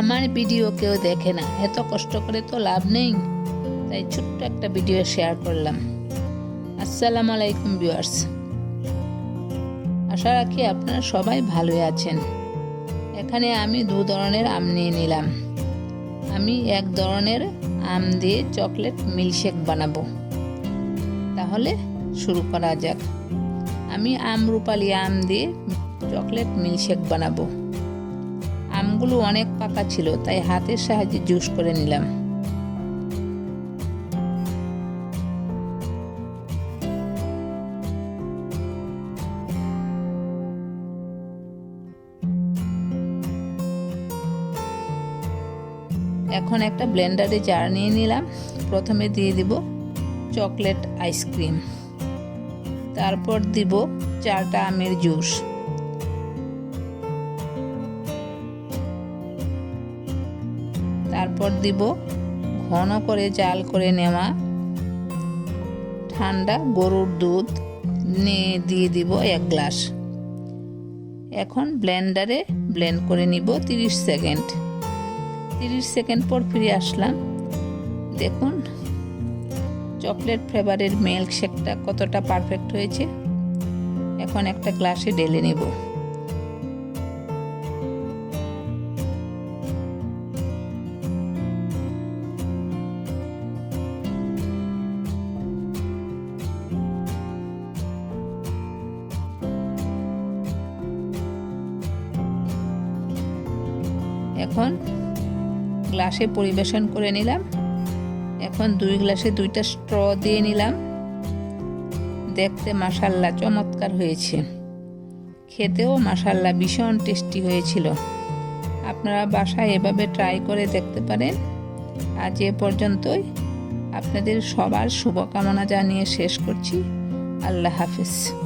আমার ভিডিও কেউ দেখে না। এত কষ্ট করে তো লাভ নেই। তাই ছোট্ট একটা ভিডিও শেয়ার করলাম। আসসালামু আলাইকুম ভিউয়ার্স আশা রাখি আপনারা সবাই ভালোই আছেন। এখানে আমি দু ধরনের আম নিয়ে নিলাম। আমি এক ধরনের আম দিয়ে চকলেট মিল্কশেক বানাবো। তাহলে শুরু করা যাক। আমি আমরুপালি আম দিয়ে চকলেট মিল্কশেক বানাবো। আমগুলো অনেক পাকা ছিল, তাই হাতের সাহায্যে জুস করে নিলাম। এখন একটা ব্লেন্ডারে জার নিয়ে নিলাম। প্রথমে দিয়ে দিব চকলেট আইসক্রিম। তারপর দিব চারটা আমের জুস। তারপর দিব ঘন করে জাল করে নেওয়া। ঠান্ডা গরুর দুধ নিয়ে দিয়ে দিব এক গ্লাস। এখন ব্লেন্ডারে ব্লেন্ড করে নিব তিরিশ সেকেন্ড। তিরিশ সেকেন্ড পর ফিরে আসলাম। দেখুন, চকলেট ফ্লেভারের মিল্ক শেকটা কতটা পারফেক্ট হয়েছে। এখন একটা গ্লাসে ঢেলে নেব। এখন গ্লাসে পরিবেশন করে নিলাম। এখন দুই গ্লাসে দুইটা স্ট্র দিয়ে নিলাম। দেখতে মাসাল্লা চমৎকার হয়েছে। খেতেও মাসাল্লা ভীষণ টেস্টি হয়েছিল। আপনারা বাসায় এভাবে ট্রাই করে দেখতে পারেন। আজ এ পর্যন্তই। আপনাদের সবার শুভকামনা জানিয়ে শেষ করছি। আল্লাহ হাফিজ।